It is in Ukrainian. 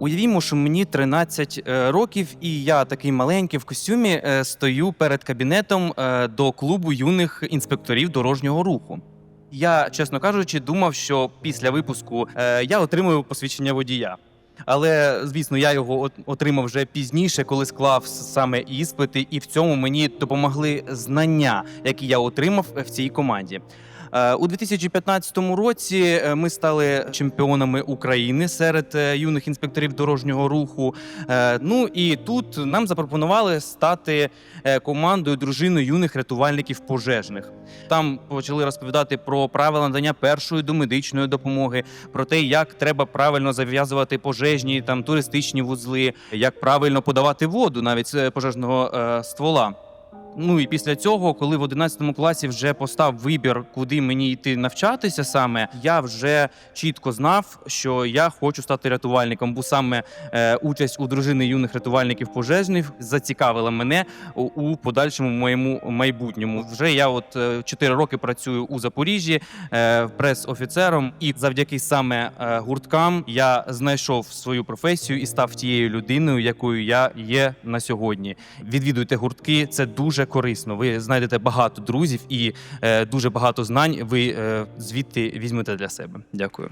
Уявімо, що мені 13 е, років, і я такий маленький в костюмі е, стою перед кабінетом е, до клубу юних інспекторів дорожнього руху. Я, чесно кажучи, думав, що після випуску я отримую посвідчення водія. Але звісно, я його отримав вже пізніше, коли склав саме іспити, і в цьому мені допомогли знання, які я отримав в цій команді. Е, У 2015 році е, ми стали чемпіонами України серед е, юних інспекторів дорожнього руху. Е, Ну і тут нам запропонували стати е, командою дружиною юних рятувальників пожежних. Там почали розповідати про правила надання першої домедичної допомоги, про те, як треба правильно зав'язувати пожежні там туристичні вузли, як правильно подавати воду навіть з пожежного е, ствола. Ну і після цього, коли в 11 класі вже постав вибір, куди мені йти навчатися саме, я вже чітко знав, що я хочу стати рятувальником, бо саме е, участь у дружини юних рятувальників пожежних зацікавила мене у, у подальшому моєму майбутньому. Вже я от 4 роки працюю у Запоріжжі е, прес-офіцером, і завдяки саме е, гурткам я знайшов свою професію і став тією людиною, якою я є на сьогодні. Відвідуйте гуртки, це дуже корисно. Ви знайдете багато друзів і е, дуже багато знань. Ви е, звідти візьмете для себе. Дякую.